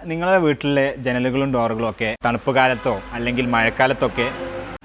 നിങ്ങളുടെ വീട്ടിലെ ജനലുകളും ഡോറുകളും ഒക്കെ തണുപ്പ് കാലത്തോ അല്ലെങ്കിൽ മഴക്കാലത്തൊക്കെ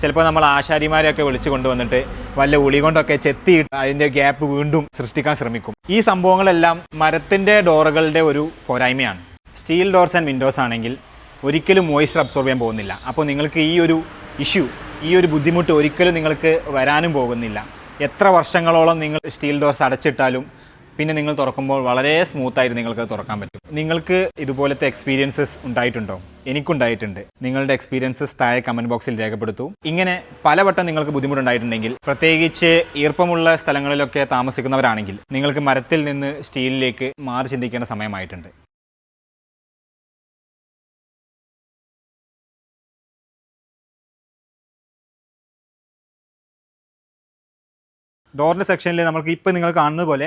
ചിലപ്പോൾ നമ്മൾ ആശാരിമാരെയൊക്കെ വിളിച്ചു കൊണ്ടുവന്നിട്ട് വല്ല ഉളി കൊണ്ടൊക്കെ ചെത്തിയിട്ട് അതിന്റെ ഗ്യാപ്പ് വീണ്ടും സൃഷ്ടിക്കാൻ ശ്രമിക്കും. ഈ സംഭവങ്ങളെല്ലാം മരത്തിന്റെ ഡോറുകളുടെ ഒരു പോരായ്മയാണ്. സ്റ്റീൽ ഡോർസ് ആൻഡ് വിൻഡോസ് ആണെങ്കിൽ ഒരിക്കലും മോയ്സ്ചർ അബ്സോർബ് ചെയ്യാൻ പോകുന്നില്ല. അപ്പോൾ നിങ്ങൾക്ക് ഈ ഒരു ഇഷ്യൂ ഈ ഒരു ബുദ്ധിമുട്ട് ഒരിക്കലും നിങ്ങൾക്ക് വരാനും പോകുന്നില്ല. എത്ര വർഷങ്ങളോളം നിങ്ങൾ സ്റ്റീൽ ഡോർസ് അടച്ചിട്ടാലും പിന്നെ നിങ്ങൾ തുറക്കുമ്പോൾ വളരെ സ്മൂത്തായിട്ട് നിങ്ങൾക്ക് തുറക്കാൻ പറ്റും. നിങ്ങൾക്ക് ഇതുപോലത്തെ എക്സ്പീരിയൻസസ് ഉണ്ടായിട്ടുണ്ടോ? എനിക്കുണ്ടായിട്ടുണ്ട്. നിങ്ങളുടെ എക്സ്പീരിയൻസസ് താഴെ കമന്റ് ബോക്സിൽ രേഖപ്പെടുത്തൂ. ഇങ്ങനെ പലവട്ടം നിങ്ങൾക്ക് ബുദ്ധിമുട്ടുണ്ടായിട്ടുണ്ടെങ്കിൽ പ്രത്യേകിച്ച് ഈർപ്പമുള്ള സ്ഥലങ്ങളിലൊക്കെ താമസിക്കുന്നവരാണെങ്കിൽ നിങ്ങൾക്ക് മരത്തിൽ നിന്ന് സ്റ്റീലിലേക്ക് മാറി ചിന്തിക്കേണ്ട സമയമായിട്ടുണ്ട്. ഡോറിന്റെ സെക്ഷനിൽ നമുക്ക് ഇപ്പോൾ നിങ്ങൾ കാണുന്നത് പോലെ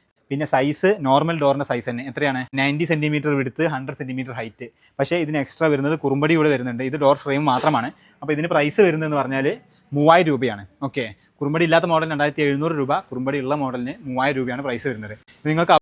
പിന്നെ സൈസ് നോർമൽ ഡോറിന്റെ സൈസ് തന്നെ. എത്രയാണ്? നയന്റി സെന്റിമീറ്റർ വിടുത്ത് ഹൺഡ്രഡ് സെന്റിമീറ്റർ ഹൈറ്റ് പക്ഷേ ഇതിന് എക്സ്ട്രാ വരുന്നത് കുറുമ്പടി കൂടെ വരുന്നുണ്ട്. ഇത് ഡോർ ഫ്രെയിം മാത്രമാണ്. അപ്പോൾ ഇതിന് പ്രൈസ് വരുന്നതെന്ന് പറഞ്ഞാൽ മൂവായിരം രൂപയാണ്. ഓക്കെ കുറുമ്പടി ഇല്ലാത്ത മോഡൽ രണ്ടായിരത്തി എഴുന്നൂറ് രൂപ. കുറുമ്പടി ഉള്ള മോഡലിന് മൂവായിരം രൂപയാണ് പ്രൈസ് വരുന്നത്. നിങ്ങൾക്ക്